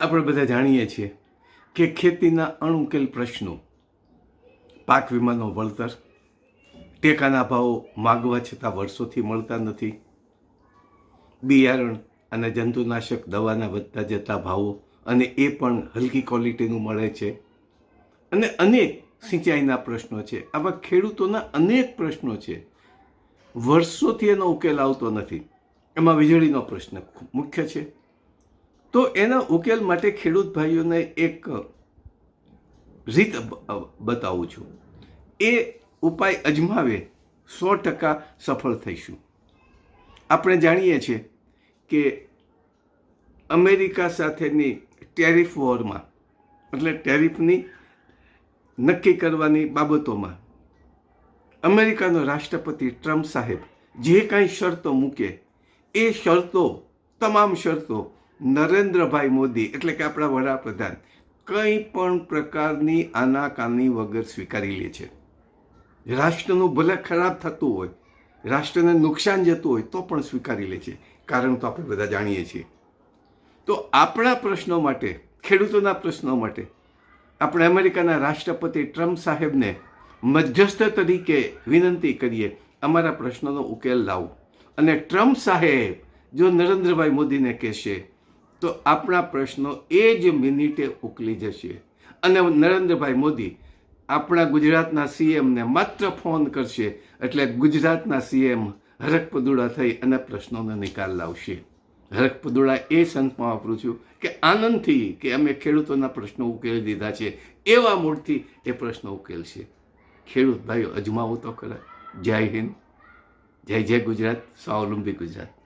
આપણે બધા જાણીએ છીએ કે ખેતીના અણુકેલ પ્રશ્નો, પાક વીમાનો વળતર, ટેકાના ભાવો માગવા છતાં વર્ષોથી મળતા નથી, બિયારણ અને જંતુનાશક દવાના વધતા જતા ભાવો અને એ પણ હલકી ક્વોલિટીનું મળે છે અને અનેક સિંચાઈના પ્રશ્નો છે. આવા ખેડૂતોના અનેક પ્રશ્નો છે. વર્ષોથી એનો ઉકેલ આવતો નથી. એમાં વીજળીનો પ્રશ્ન મુખ્ય છે. તો એના ઉકેલ માટે ખેડૂત ભાઈઓને એક રીત બતાવું છું. એ ઉપાય અજમાવે સો ટકા સફળ થઈશું. આપણે જાણીએ છીએ કે અમેરિકા સાથેની ટેરિફ વોરમાં, એટલે ટેરિફની નક્કી કરવાની બાબતોમાં, અમેરિકાનો રાષ્ટ્રપતિ ટ્રમ્પ સાહેબ જે કાંઈ શરતો મૂકે, એ શરતો, તમામ શરતો નરેન્દ્રભાઈ મોદી, એટલે કે આપણા વડાપ્રધાન, કંઈ પણ પ્રકારની આનાકાની વગર સ્વીકારી લે છે. રાષ્ટ્રનું ભલે ખરાબ થતું હોય, રાષ્ટ્રને નુકસાન જતું હોય, તો પણ સ્વીકારી લે છે. કારણ તો આપણે બધા જાણીએ છીએ. તો આપણા પ્રશ્નો માટે, ખેડૂતોના પ્રશ્નો માટે, આપણે અમેરિકાના રાષ્ટ્રપતિ ટ્રમ્પ સાહેબને મધ્યસ્થ તરીકે વિનંતી કરીએ, અમારા પ્રશ્નોનો ઉકેલ લાવો. અને ટ્રમ્પ સાહેબ, જો નરેન્દ્રભાઈ મોદીને કહેશે તો આપણા પ્રશ્નો એ જ મિનિટે ઉકલી જશે. અને નરેન્દ્રભાઈ મોદી આપણા ગુજરાતના સીએમને માત્ર ફોન કરશે એટલે ગુજરાતના સીએમ હરકપદુડા થઈ અને પ્રશ્નોનો નિકાલ લાવશે. હરકપદુડા એ સંતમાં વાપરું છું કે આનંદથી કે અમે ખેડૂતોના પ્રશ્નો ઉકેલી દીધા છે એવા મૂળથી એ પ્રશ્નો ઉકેલશે. ખેડૂત ભાઈઓ, અજમાવો તો ખરા. જય હિન્દ. જય જય ગુજરાત. સ્વાવલંબી ગુજરાત.